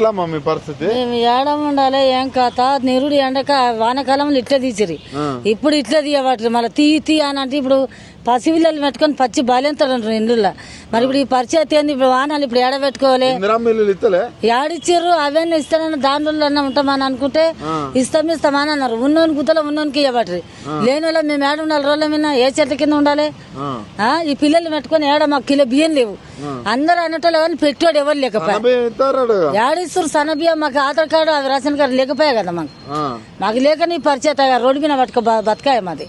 ఎట్లా మా మీ పరిస్థితి? మేము ఏడ ఉండాలి ఏం కథ? నిరుడు ఎండక వానకాలంలో ఇట్లా తీసిరి. ఇప్పుడు ఇట్లా తీయబట్టి మళ్ళీ తీ తీ అని అంటే ఇప్పుడు పసిపిల్లలు పెట్టుకొని పచ్చి బాలేంతాడు ఇండ్ల మరి ఇప్పుడు ఈ పరిచయం ఏంది? ఇప్పుడు వానాలు ఇప్పుడు ఏడ పెట్టుకోవాలి ఏడిచ్చిర్రు అవన్నీ ఇస్తానని అన్న ఉంటామని అనుకుంటే ఇస్తాం ఇస్తామని అన్నారు. ఉన్నోని గుద్దలో ఉన్నోనికి ఇవ్వబట్టి లేని వాళ్ళ మేము ఏడ ఉండాలి రోజుల మీద ఏ చెట్ల కింద ఉండాలి? ఈ పిల్లలు పెట్టుకొని ఏడ మాకు కిలో బియ్యం లేవు. అందరూ అనేటోళ్ళు కానీ పెట్టాడు ఎవరు లేకపోయా? అబ్బాయి ఇస్తారాడు? ఏడిస్తారు సన్నబియ్య మాకు ఆధార్ కార్డు అవి రేషన్ కార్డు లేకపోయా కదా మాకు? మాకు లేక నీ పరిచయం రోడ్డు మీద బతుక బ- బతకాయ మాది.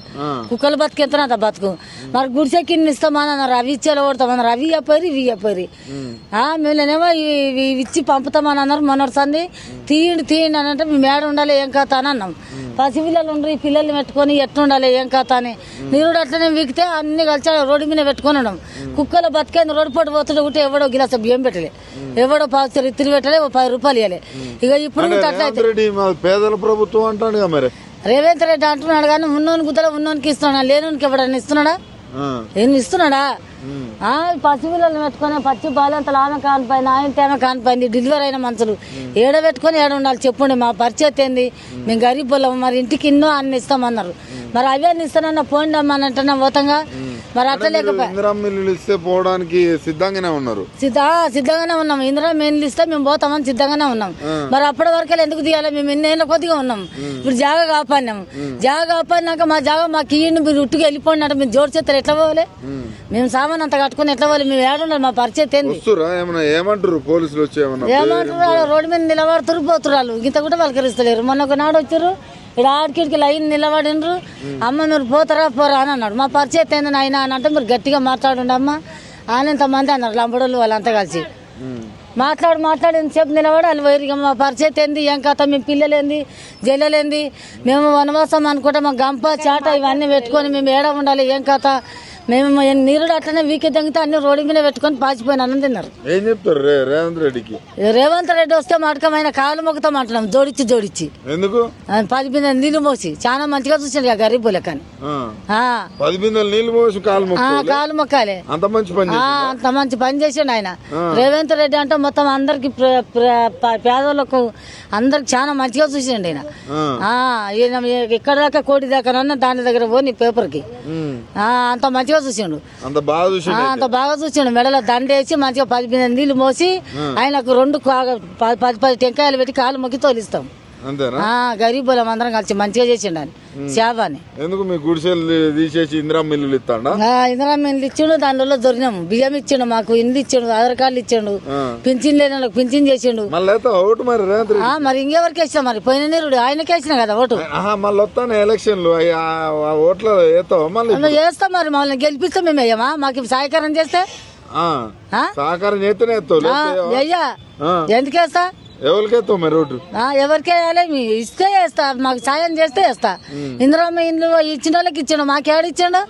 కుక్కలు బతికెత్తనా బతుకు? మరి గుడిసెకి ఇన్ని ఇస్తామని అన్నారు అవి ఇచ్చేలా కొడతామన్నారు అవి ఇవ్వపోయి ఇవి ఇవ్వపోయి మేమేమో ఇవి ఇవి ఇచ్చి పంపుతామని అన్నారు మొన్నటిసారి తీయండి తీయండి అని అంటే మేము ఏడ ఉండాలి ఏం కథ అని అన్నాం. పసి పిల్లలు ఉండరు ఈ పిల్లల్ని పెట్టుకొని ఎట్లా ఉండాలి ఏం కథ అని. నీరుడు అట్లనే వీకితే అన్ని కలిసి రోడ్డు మీద పెట్టుకొని ఉన్నాం కుక్కలు బతికైంది రోడ్డు పాటు పోతుంటే ఉంటే ఎవడో గిలాస బియ్యం పెట్టలే. ఎవడో పావు ఇత్తిరి పెట్టలే పది రూపాయలు ఇవ్వలే ఇక ఇప్పుడు పేదల ప్రభుత్వం అంటాడు కదా మరి? రేవంత్ రెడ్డి అంటున్నాడు కానీ ఉన్నోని గుద్దలో ఉన్నోనికి ఇస్తున్నాడా? లేనోనికి ఎవడన్నా ఇస్తున్నాడా? ఏం ఇస్తున్నాడా? పసిపిల్లలు పెట్టుకొని పచ్చి బాలంతలు ఆమె కానిపోయింది ఆయన తేమ కానిపోయింది డెలివరీ అయిన మనుషులు. ఏడ పెట్టుకొని ఏడ ఉండాలి చెప్పండి మా పరిచయం ఏంది? మేము గరీబ్ వాళ్ళం మరి ఇంటికి ఇన్నో అన్ని ఇస్తామన్నారు మరి అవే అన్ని ఇస్తానన్న పోండి అమ్మ అని అంటున్నా పోతంగా మరి అట్లా లేకపోయా ఇందిరా మిల్లులు ఇస్తే పోవడానికి సిద్ధంగానే ఉన్నారు. సిద్ధ సిద్ధంగానే ఉన్నాం. ఇందిరా మేము ఇస్తే మేము పోతామని సిద్ధంగానే ఉన్నాం. మరి అప్పటి వరకు ఎందుకు తీయాలి? మేము ఎన్నేళ్ళ కొద్దిగా ఉన్నాం. ఇప్పుడు జాగా కాపాడినాం. జాగా కాపాడినాక మా జాగా మాకు ఇయ్యండి మీరు ఉట్టుకు వెళ్ళిపోండి అంటే మీరు జోడు చేస్తారు ఎట్లా పోవాలి? మేము సామాన్ అంత కట్టుకుని ఎట్లా పోవాలి? మేము ఏడుండాలి మా పరిచయం ఏమంటారు పోలీసులు వచ్చి ఏమంటారు రోడ్డు మీద నిలబడుతురు వాళ్ళు. ఇంత కూడా పలకరిస్తలేరు. మొన్న ఒక నాడు వచ్చారు. ఇక్కడ ఆడికిడికి లైన్ నిలబడినరు. అమ్మ మీరు పోతారా పోరా అని అన్నాడు. మా పరిచయం ఏంది నాయన అని అంటే మీరు గట్టిగా మాట్లాడండి అమ్మ ఆయన ఇంతమంది అన్నారు. లంబడోళ్ళు వాళ్ళంతా కలిసి. మాట్లాడు మాట్లాడి ఎంతసేపు నిలబడి వాళ్ళు వైరిగా మా పరిచయం ఏంది? ఏం కథ? మేము పిల్లలేంది? జల్లలేంది మేము వనవాసం అనుకుంటే మా గంప చాట ఇవన్నీ పెట్టుకొని మేము ఏడ ఉండాలి? ఏం కథ? మేము నీరుడు అట్లనే వీకే తగ్గితే అన్ని రోడ్డు మీద పెట్టుకొని పాచిపోయిన అన్నం తిన్నారు. ఏం చెప్తారు రేవంత్ రెడ్డికి? రేవంత్ రెడ్డి వస్తే మటకమైన కాలు మొక్కుతాం అంటున్నాం జోడిచ్చి జోడిచ్చి. ఎందుకు? పది మీద నీళ్ళు మోసి చాలా మంచిగా చూసాడు ఆ గరీబులే కానీ ఆ, ఆ, పది బిందెలు నీళ్ళు పోసి కాలు కాలు మొక్కాలే. అంత మంచి పని అంత మంచి పని చేసిండు ఆయన. రేవంత్ రెడ్డి అంటే మొత్తం అందరికి ప్ర- ప్ర- ప- పేదోళ్ళకు అందరికి చాలా మంచిగా చూసిండు ఆయన. ఈయన ఎక్కడ దాకా కోటి దాకా దాని దగ్గర పోని పేపర్కి. అంత మంచిగా చూసిండు. అంత బాగా చూసి ఆ, అంత బాగా చూసిండు. మెడలో దండేసి మంచిగా పది నీళ్ళు మోసి ఆయనకు రెండు పది పది టెంకాయలు పెట్టి కాలు మొక్కి తోలిస్తాం. అంతేనా? ఆ గరీబులం అందరం కలిసి మంచిగా చేసిండు అని సేవని ఎందుకు మీ గుడిసెలు తీసేసి ఇందిరా మిల్లులు ఇస్తాడా? ఇందిరా మిల్లు ఇచ్చిండు దానిలో దొరినాము బియ్యం ఇచ్చిండు మాకు ఇండ్లు ఇచ్చిండు ఆధార్ కార్డులు ఇచ్చిండు. పింఛన్ లేని వాళ్ళకి పింఛన్ చేసిండు. ఓటు మరి మరి ఇంకెవరికి వేసినా మరి? పోయిన నీరుడు ఆయనకి వేసిన కదా ఓటు? మళ్ళీ వస్తాను ఎలక్షన్లు. ఓట్లు వేస్తాం మరి మమ్మల్ని గెలిపిస్తాం మేము వేయమా మాకు సహాయకారం చేస్తే? సహకారం చేస్తేనే వేస్తావు ఆ, లేకపోతే వేయవా? వెయ్యా ఆ, ఎందుకు వేస్తా ఎవరికి వేస్తావు మరి ఆ, ఎవరికి వేయాలి? ఇస్తే వేస్తా. మాకు సాయం చేస్తే వేస్తా. ఇందులో మీ ఇండ్లు ఇచ్చిన వాళ్ళకి ఇచ్చిండు. మాకేడు ఇచ్చిండు?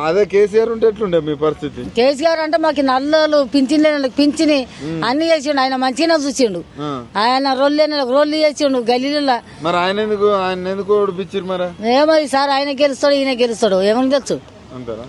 అదే కేసీఆర్ ఉంటే ఎట్లుండే మీ పరిస్థితి? కేసీఆర్ అంటే మాకు నల్లలు పింఛన్ లేని వాళ్ళకి పింఛని అన్ని చేసిండు. ఆయన మంచిగా చూసిండు. ఆయన రోళ్ళు లేని రోళ్ళు చేసిండు. గల్లీలో మరి ఆయన ఎందుకు ఆయన ఎందుకు ఓడిపించారు మరి? ఏమో ఈసారి ఆయన గెలుస్తాడు ఈయన గెలుస్తాడు. ఏమని తెలుసు? అంటారా.